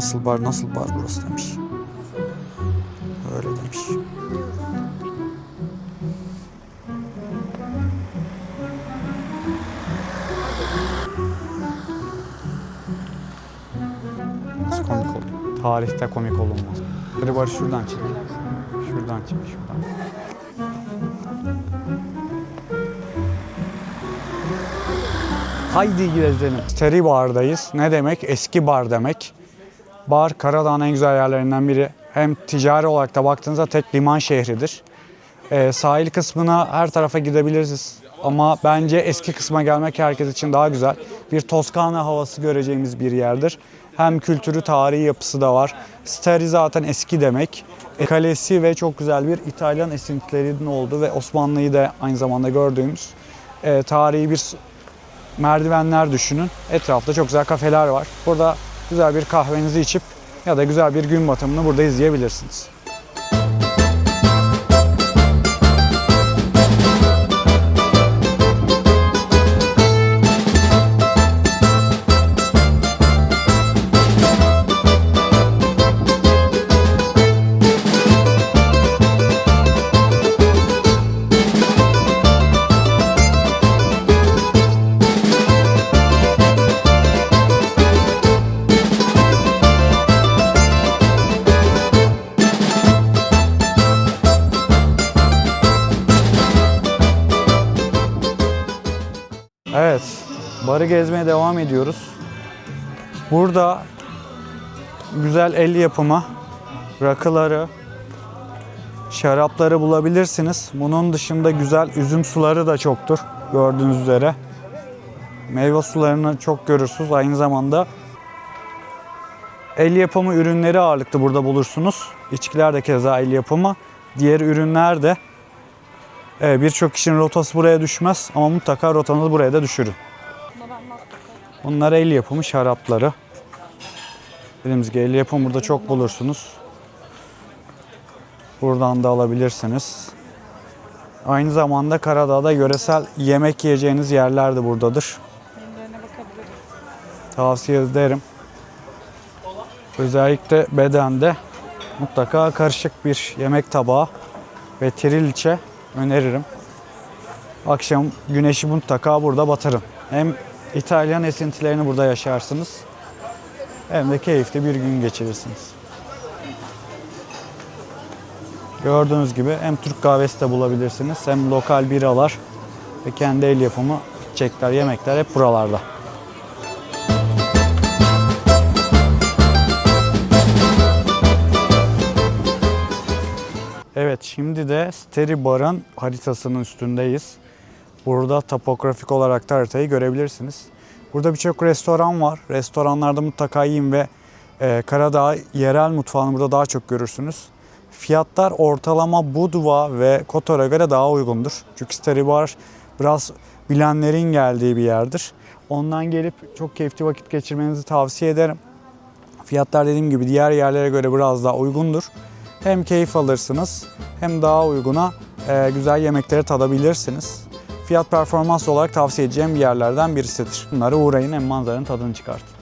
Nasıl bar nasıl bar burası demiş. Öyle demiş. Nasıl komik oldu? Tarihte komik olunmaz. Biri barı şuradan çek. Şuradan çek, şuradan. Haydi gidelim. Steri bardayız. Ne demek? Eski bar demek. Bar Karadağ'ın en güzel yerlerinden biri. Hem ticari olarak da baktığınızda tek liman şehridir. Ee, sahil kısmına her tarafa gidebiliriz. Ama bence eski kısma gelmek herkes için daha güzel. Bir Toskana havası göreceğimiz bir yerdir. Hem kültürü, tarihi yapısı da var. Steri zaten eski demek. E, Kalesi ve çok güzel bir İtalyan esintilerinin olduğu ve Osmanlı'yı da aynı zamanda gördüğümüz e, tarihi bir merdivenler düşünün. Etrafta çok güzel kafeler var. Burada güzel bir kahvenizi içip ya da güzel bir gün batımını burada izleyebilirsiniz. Evet, barı gezmeye devam ediyoruz. Burada güzel el yapımı rakıları, şarapları bulabilirsiniz. Bunun dışında güzel üzüm suları da çoktur gördüğünüz üzere. Meyve sularını çok görürsünüz. Aynı zamanda el yapımı ürünleri ağırlıklı burada bulursunuz. İçkiler de keza el yapımı. Diğer ürünler de birçok kişinin rotası buraya düşmez ama mutlaka rotanızı buraya da düşürün. Bunlar el yapımı şarapları. Dediğimiz gibi el yapımı burada çok bulursunuz. Buradan da alabilirsiniz. Aynı zamanda Karadağ'da yöresel yemek yiyeceğiniz yerler de buradadır. Tavsiye ederim. Özellikle bedende mutlaka karışık bir yemek tabağı ve trilçe öneririm. Akşam güneşi mutlaka burada batırın. Hem İtalyan esintilerini burada yaşarsınız hem de keyifli bir gün geçirirsiniz. Gördüğünüz gibi hem Türk kahvesi de bulabilirsiniz hem lokal biralar ve kendi el yapımı içecekler, yemekler hep buralarda. Evet şimdi de Steri Bar'ın haritasının üstündeyiz. Burada topografik olarak da haritayı görebilirsiniz. Burada birçok restoran var. Restoranlarda mutlaka yiyin ve e, Karadağ yerel mutfağını burada daha çok görürsünüz. Fiyatlar ortalama Budva ve Kotor'a göre daha uygundur. Çünkü Steri Bar biraz bilenlerin geldiği bir yerdir. Ondan gelip çok keyifli vakit geçirmenizi tavsiye ederim. Fiyatlar dediğim gibi diğer yerlere göre biraz daha uygundur. Hem keyif alırsınız hem daha uyguna e, güzel yemekleri tadabilirsiniz. Fiyat performans olarak tavsiye edeceğim bir yerlerden birisidir. Bunlara uğrayın hem manzaranın tadını çıkartın.